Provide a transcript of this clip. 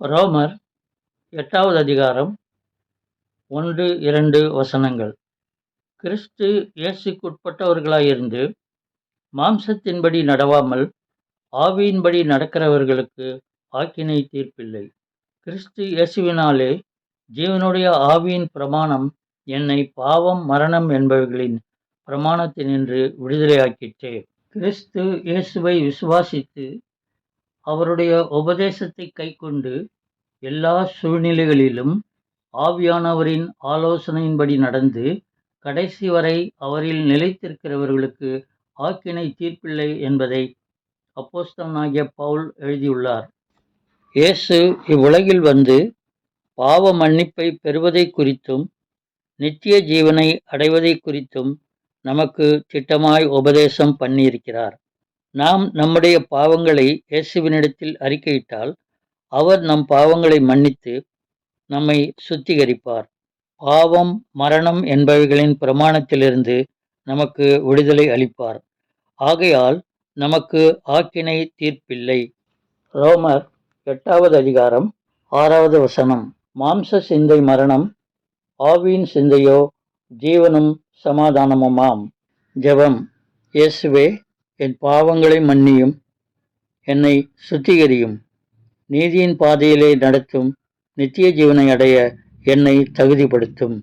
ரோமர் எட்டாவது அதிகாரம் ஒன்று இரண்டு வசனங்கள். கிறிஸ்து இயேசுக்குட்பட்டவர்களாயிருந்து மாம்சத்தின்படி நடவாமல் ஆவியின்படி நடக்கிறவர்களுக்கு ஆக்கினை தீர்ப்பில்லை. கிறிஸ்து இயேசுவினாலே ஜீவனுடைய ஆவியின் பிரமாணம் என்னை பாவம் மரணம் என்பவர்களின் பிரமாணத்தினின்று விடுதலையாக்கிற்றே. கிறிஸ்து இயேசுவை விசுவாசித்து அவருடைய உபதேசத்தை கைக்கொண்டு எல்லா சூழ்நிலைகளிலும் ஆவியானவரின் ஆலோசனையின்படி நடந்து கடைசி வரை அவரில் நிலைத்திருக்கிறவர்களுக்கு ஆக்கினை தீர்ப்பில்லை என்பதை அப்போஸ்தலனாகிய பவுல் எழுதியுள்ளார். இயேசு இவ்வுலகில் வந்து பாவ மன்னிப்பை பெறுவதை குறித்தும் நித்திய ஜீவனை அடைவதை குறித்தும் நமக்கு திட்டமாய் உபதேசம் பண்ணியிருக்கிறார். நாம் நம்முடைய பாவங்களை இயேசுவினிடத்தில் அறிக்கையிட்டால் அவர் நம் பாவங்களை மன்னித்து நம்மை சுத்திகரிப்பார். பாவம் மரணம் என்பவைகளின் பிரமாணத்திலிருந்து நமக்கு விடுதலை அளிப்பார். ஆகையால் நமக்கு ஆக்கினை தீர்ப்பில்லை. ரோமர் எட்டாவது அதிகாரம் ஆறாவது வசனம். மாம்ச சிந்தை மரணம் ஆவியின் சிந்தையோ ஜீவனும் சமாதானமுமாம். ஜெபம். இயேசுவே என் பாவங்களை மன்னியும் என்னை சுத்திகரியும். நீதியின் பாதையிலே நடத்தும் நித்திய ஜீவனை அடைய என்னை தகுதிப்படுத்தும்.